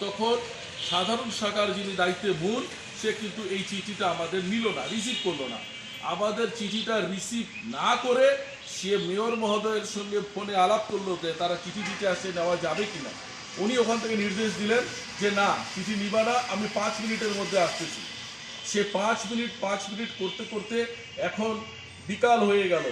তখন সাধারণ শাখার যিনি দায়িত্বে মূল, সে কিন্তু এই চিঠিটা আমাদের নিল না রিসিভ করল না। আমাদের চিঠিটা রিসিভ না করে সে মেয়র মহোদয়ের সঙ্গে ফোনে আলাপ করল যে তারা চিঠি দিতে আসে, নেওয়া যাবে কিনা। উনি ওখান থেকে নির্দেশ দিলেন যে, না, চিঠি নিবা না, আমি পাঁচ মিনিটের মধ্যে আসতেছি। সে পাঁচ মিনিট পাঁচ মিনিট করতে করতে এখন বিকাল হয়ে গেল।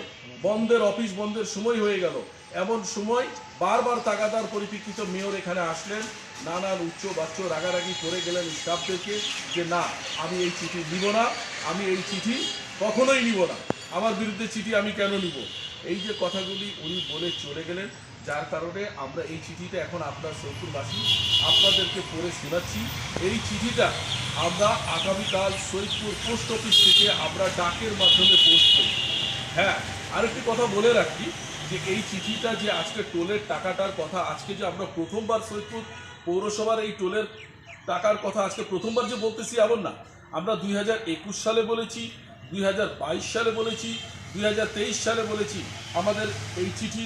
বন্ধের অফিস বন্ধের সময় হয়ে গেল। এমন সময় বারবার তাগাদার পরিপ্রেক্ষিত মেয়র এখানে আসলেন। নানান উচ্চ বাচ্চ রাগারাগি করে গেলেন স্টাফদেরকে যে, না, আমি এই চিঠি নিব না, আমি এই চিঠি কখনোই নিব না। আমার বিরুদ্ধে চিঠি আমি কেন নিব? এই যে কথাগুলি উনি বলে চলে গেলেন, যার কারণে আমরা এই চিঠিটা এখন আপনার সৈকুরবাসী আপনাদেরকে পড়ে শোনাচ্ছি। এই চিঠিটা আমরা আগামীকাল সৈয়দপুর পোস্ট অফিস থেকে আমরা ডাকের মাধ্যমে পোস্ট করি হ্যাঁ আরেকটি কথা বলে রাখি যে এই চিঠিটা যে আজকে টোলের টাকাটার কথা, আজকে যে আমরা প্রথমবার সৈয়দপুর পৌরসভার এই টোলের টাকার কথা আজকে প্রথমবার যে বলতেছি এমন না। আমরা দুই হাজার একুশ সালে বলেছি, দুই হাজার বাইশ সালে বলেছি, দুই হাজার তেইশ সালে বলেছি, আমাদের এই চিঠি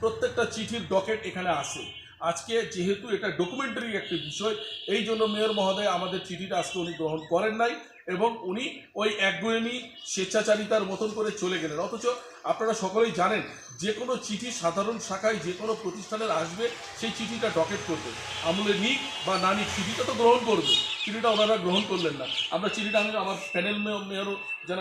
প্রত্যেকটা চিঠির ডকেট এখানে আসে আজকে যেহেতু এটা ডকুমেন্টারি একটি বিষয়, এই জন্য মেয়র মহোদয় আমাদের চিঠিটা আজকে উনি গ্রহণ করেন নাই এবং উনি ওই একগুয়েমি স্বেচ্ছাচারিতার মতন করে চলে গেলেন। অথচ আপনারা সকলেই জানেন, যে কোনো চিঠি সাধারণ শাখায় যে কোনো প্রতিষ্ঠানের আসবে, সেই চিঠিটা ডকেট করবে। আমলে নিক বা না নিক, চিঠিটা তো গ্রহণ করবে। চিঠিটা ওনারা গ্রহণ করলেন না। আমরা চিঠিটা আমি আমার প্যানেল মেয়র যেন